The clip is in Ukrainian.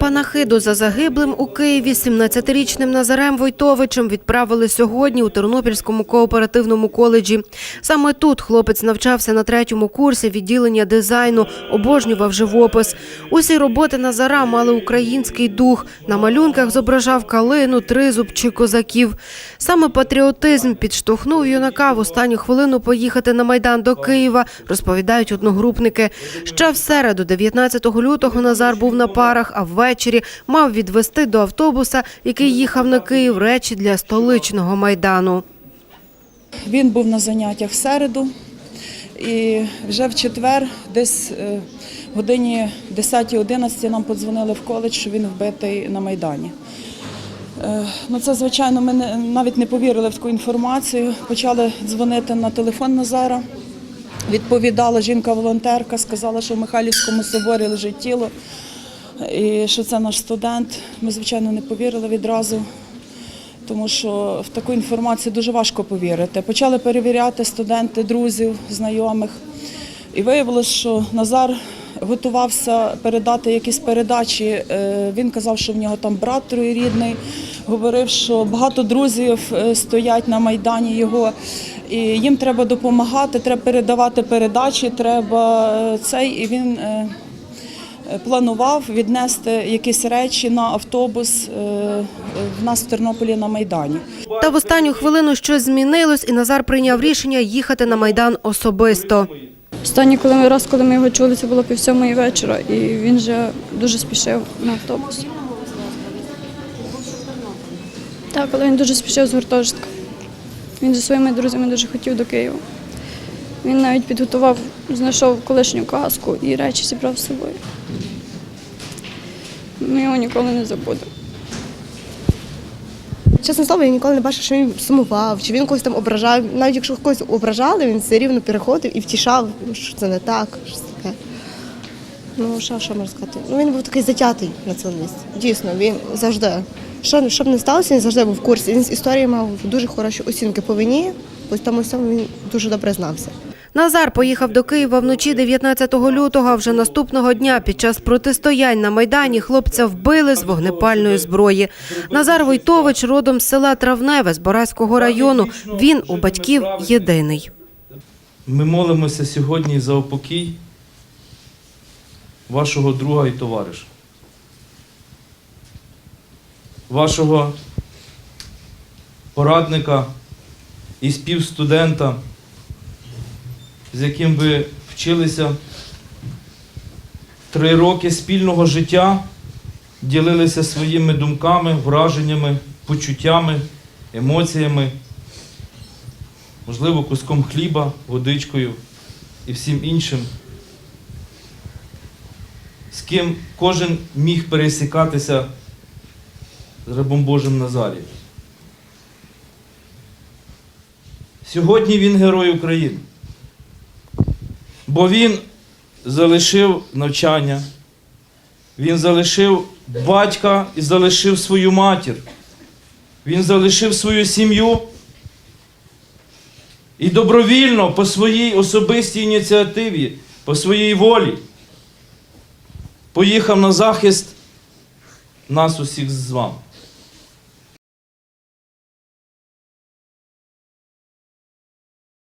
Панахиду за загиблим у Києві 17-річним Назарем Войтовичем відправили сьогодні у Тернопільському кооперативному коледжі. Саме тут хлопець навчався на третьому курсі відділення дизайну, обожнював живопис. Усі роботи Назара мали український дух. На малюнках зображав калину, тризуб чи козаків. Саме патріотизм підштовхнув юнака в останню хвилину поїхати на майдан до Києва, розповідають одногрупники. Ще в середу, 19 лютого, Назар був на парах, а ввечері мав відвести до автобуса, який їхав на Київ речі для столичного майдану. Він був на заняттях в середу, і вже в четвер, десь е, годині 10-11 нам подзвонили в коледж, що він вбитий на Майдані. Е, Ну, це, звичайно, ми навіть не повірили в таку інформацію. Почали дзвонити на телефон Назара. Відповідала жінка-волонтерка, сказала, що в Михайлівському соборі лежить тіло і що це наш студент. Ми, звичайно, не повірили відразу тому що в таку інформацію дуже важко повірити. Почали перевіряти студенти, друзів, знайомих, і виявилося, що Назар готувався передати якісь передачі. Е, Він казав, що в нього там брат троюрідний, говорив, що багато друзів е, стоять на майдані його. І їм треба допомагати, треба передавати передачі, треба е, цей. І він планував віднести якісь речі на автобус е, в нас в Тернополі на Майдані. Та в останню хвилину щось змінилось, і Назар прийняв рішення їхати на майдан особисто. Останній коли ми раз, коли ми його чули, це було пів сьомої вечора, і він вже дуже спішив на автобус. Так, але він дуже спішив з гуртожитка. Він зі своїми друзями дуже хотів до Києва. Він навіть підготував, знайшов колишню каску і речі зібрав з собою. Ми його ніколи не забудемо. Чесно слово, я ніколи не бачив, що він сумував, чи він когось там ображав. Навіть якщо когось ображали, він все рівно переходив і втішав, що це не так, що це таке. Ну, що, що можна сказати? Ну, він був такий затятий націоналіст. Дійсно, він завжди. Що, що б не сталося, він завжди був в курсі. Він з історії мав дуже хороші оцінки по війні, ось тому всьому він дуже добре знався. Назар поїхав до Києва вночі 19 лютого. Вже наступного дня під час протистоянь на майдані хлопця вбили з вогнепальної зброї. Назар Войтович родом з села Травневе з Боразького району. Він у батьків єдиний. Ми молимося сьогодні за упокій вашого друга і товариша, вашого порадника і співстудента, з яким ви вчилися. Три роки спільного життя, ділилися своїми думками, враженнями, почуттями, емоціями. Можливо, куском хліба, водичкою і всім іншим, з ким кожен міг пересікатися з рабом Божим Назарі. Сьогодні він герой України, бо він залишив навчання, він залишив батька і залишив свою матір, він залишив свою сім'ю. І добровільно по своїй особистій ініціативі, по своїй волі поїхав на захист нас усіх з вами.